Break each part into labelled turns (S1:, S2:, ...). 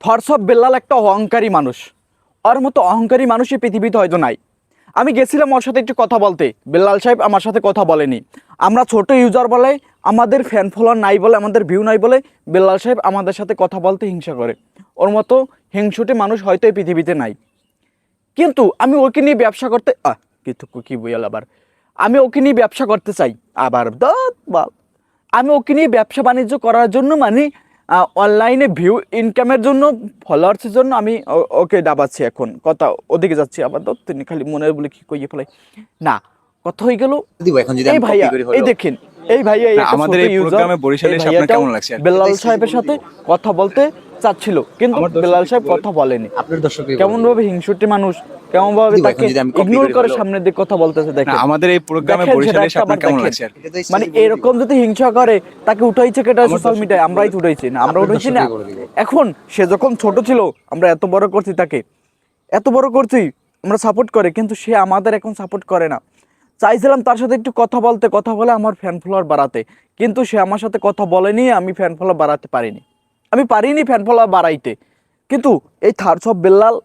S1: থরসব বেল্লাল একটা অহংকারী মানুষ। ওর মতো অহংকারী মানুষই পৃথিবীতে হয়তো নাই। আমি গেছিলাম ওর সাথে একটু কথা বলতে। বেল্লাল সাহেব আমার সাথে কথা বলেনি। আমরা ছোট ইউজার বলে, আমাদের ফ্যান ফলোয়ার নাই বলে, আমাদের ভিউ নাই বলে বেল্লাল সাহেব আমাদের সাথে কথা বলতে হিংসা করে। ওর মতো হিংসুটে মানুষ হয়তো এই পৃথিবীতে নাই। কিন্তু আমি ওকে নিয়ে ব্যবসা করতে আহ, কিন্তু কি বইয়াল আবার। আমি ওকে নিয়ে ব্যবসা করতে চাই। আবার দত বাল। আমি ওকে নিয়ে ব্যবসা বাণিজ্য করার জন্য মানে অনলাইনে ভিউ ইনকামের জন্য ফলোয়ার্সের জন্য আমি ওকে ডাবাচ্ছি এখন। কথা ওদিকে যাচ্ছি আবার দত তিনি খালি মনে বলে কি কইয়ে ফেলাই। না কথা হয়ে গেল।
S2: এখন যদি
S1: এই ভাইয়া এই দেখেন এই ভাইয়া এই
S3: আমাদের এই প্রোগ্রামে বরিশালে এসে আপনার কেমন লাগছে?
S1: বেল্লাল সাহেবের সাথে কথা বলতে চাচ্ছিল কিন্তু বেলাল সাহেব কথা বলেনি।
S2: আপনার দর্শক
S1: কেমন ভাবে হিংসুটি মানুষ কেমন ভাবে তাকে ইগনোর
S2: করে
S1: দিকে কথা বলতেছে দেখেন।
S3: আমাদের এই প্রোগ্রামে কেমন
S1: মানে এরকম যদি হিংসা করে তাকে উঠাইছে কেটা সোশ্যাল মিডিয়ায় আমরাই তো উঠাইছি। না আমরা উঠাইছি না। এখন সে যখন ছোট ছিল আমরা এত বড় করছি তাকে। এত বড় করছি আমরা সাপোর্ট করে কিন্তু সে আমাদের এখন সাপোর্ট করে না। চাইছিলাম তার সাথে একটু কথা বলতে কথা বলে আমার ফ্যান ফলোয়ার বাড়াতে। কিন্তু সে আমার সাথে কথা বলেনি আমি ফ্যান ফলোয়ার বাড়াতে পারিনি। আমি পারিনি ফ্যান ফলোয়ার বাড়াইতে। কিন্তু এই থার্স অফ বেল্লাল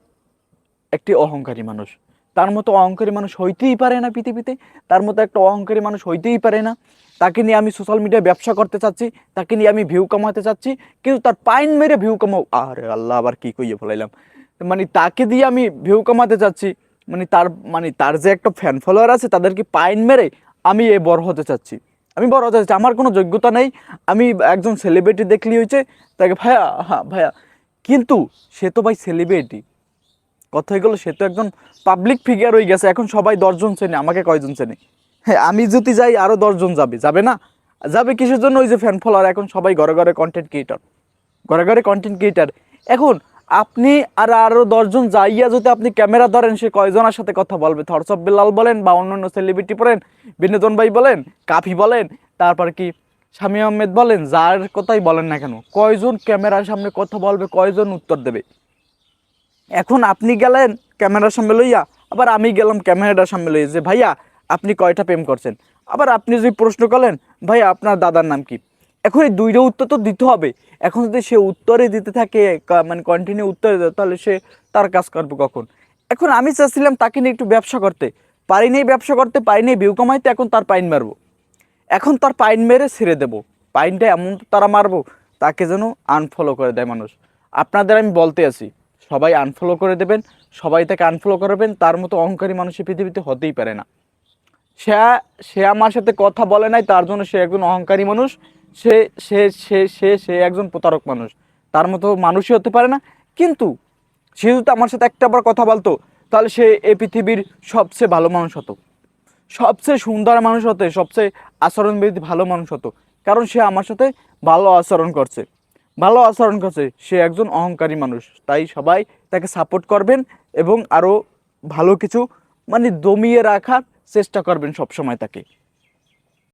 S1: একটি অহংকারী মানুষ। তার মতো অহংকারী মানুষ হইতেই পারে না পৃথিবীতে, তার মতো একটা অহংকারী মানুষ হইতেই পারে না। তাকে নিয়ে আমি সোশ্যাল মিডিয়ায় ব্যবসা করতে চাচ্ছি, তাকে নিয়ে আমি ভিউ কামাতে চাচ্ছি, কিন্তু তার পাইন মেরে ভিউ কামাও। আরে আল্লাহ, আবার কী কইয়ে ফেলাইলাম? মানে তাকে দিয়ে আমি ভিউ কামাতে চাচ্ছি মানে তার মানে তার যে একটা ফ্যান ফলোয়ার আছে তাদেরকে পাইন মেরে আমি এ বড় হতে চাচ্ছি? আমি বড় হতে চাচ্ছি, আমার কোনো যোগ্যতা নেই। আমি একজন সেলিব্রিটি দেখলি হয়েছে তাকে ভাইয়া হ্যাঁ ভাইয়া। কিন্তু সে তো ভাই সেলিব্রিটি কথা হয়ে গেলো, সে তো একজন পাবলিক ফিগার হয়ে গেছে। এখন সবাই দশজন চেনে, আমাকে কয়জন চেনে? হ্যাঁ আমি যদি যাই আরও দশজন যাবে। যাবে না? যাবে কিসের জন্য? ওই যে ফ্যান ফলোয়ার এখন সবাই ঘরে ঘরে কন্টেন্ট ক্রিয়েটার ঘরে ঘরে কন্টেন্ট ক্রিয়েটার এখন আপনি আর আরও দশজন যাইয়া যদি আপনি ক্যামেরা ধরেন, সে কয়জনের সাথে কথা বলবে? থরসব বেলাল বলেন বা অন্যান্য সেলিব্রিটি বলেন, বিনোদন ভাই বলেন, কাফি বলেন, তারপর কি শামী আহমেদ বলেন, যার কথাই বলেন না কেন, কয়জন ক্যামেরার সামনে কথা বলবে, কয়জন উত্তর দেবে? এখন আপনি গেলেন ক্যামেরার সামনে লইয়া, আবার আমি গেলাম ক্যামেরাটার সামনে লইয়া যে, ভাইয়া, আপনি কয়টা প্রেম করছেন? আবার আপনি যদি প্রশ্ন করেন ভাইয়া, আপনার দাদার নাম কি? এখন এই দুইটা উত্তর তো দিতে হবে। এখন যদি সে উত্তরে দিতে থাকে মানে কন্টিনিউ উত্তরে দেয় তাহলে সে তার কাজ করবে কখন? এখন আমি চাচ্ছিলাম তাকে নিয়ে একটু ব্যবসা করতে। পারিনি ব্যবসা করতে পারিনি ভিউ কামাইতে, এখন তার পাইন মারবো। এখন তার পাইন মেরে ছেড়ে দেবো। পাইনটা এমন তারা মারবো, তাকে যেন আনফলো করে দেয় মানুষ। আপনাদের আমি বলতে আছি সবাই আনফলো করে দেবেন, সবাই তাকে আনফলো করবেন, তার মতো অহংকারী মানুষ পৃথিবীতে হতেই পারে না। সে সে আমার সাথে কথা বলে নাই, তার জন্য সে একজন অহংকারী মানুষ, সে সে সে সে সে একজন প্রতারক মানুষ। তার মতো মানুষই হতে পারে না। কিন্তু, সে যদি আমার সাথে একটা বার কথা বলতো, তাহলে সে এ পৃথিবীর সবচেয়ে ভালো মানুষ হতো। সবচেয়ে সুন্দর মানুষ হতে, সবচেয়ে আচরণবিধি ভালো মানুষ হতো। কারণ সে আমার সাথে ভালো আচরণ করছে। ভালো আচরণ করছে। সে একজন অহংকারী মানুষ। তাই সবাই তাকে সাপোর্ট করবেন এবং আরও ভালো কিছু মানে দমিয়ে রাখার চেষ্টা করবেন সবসময় তাকে।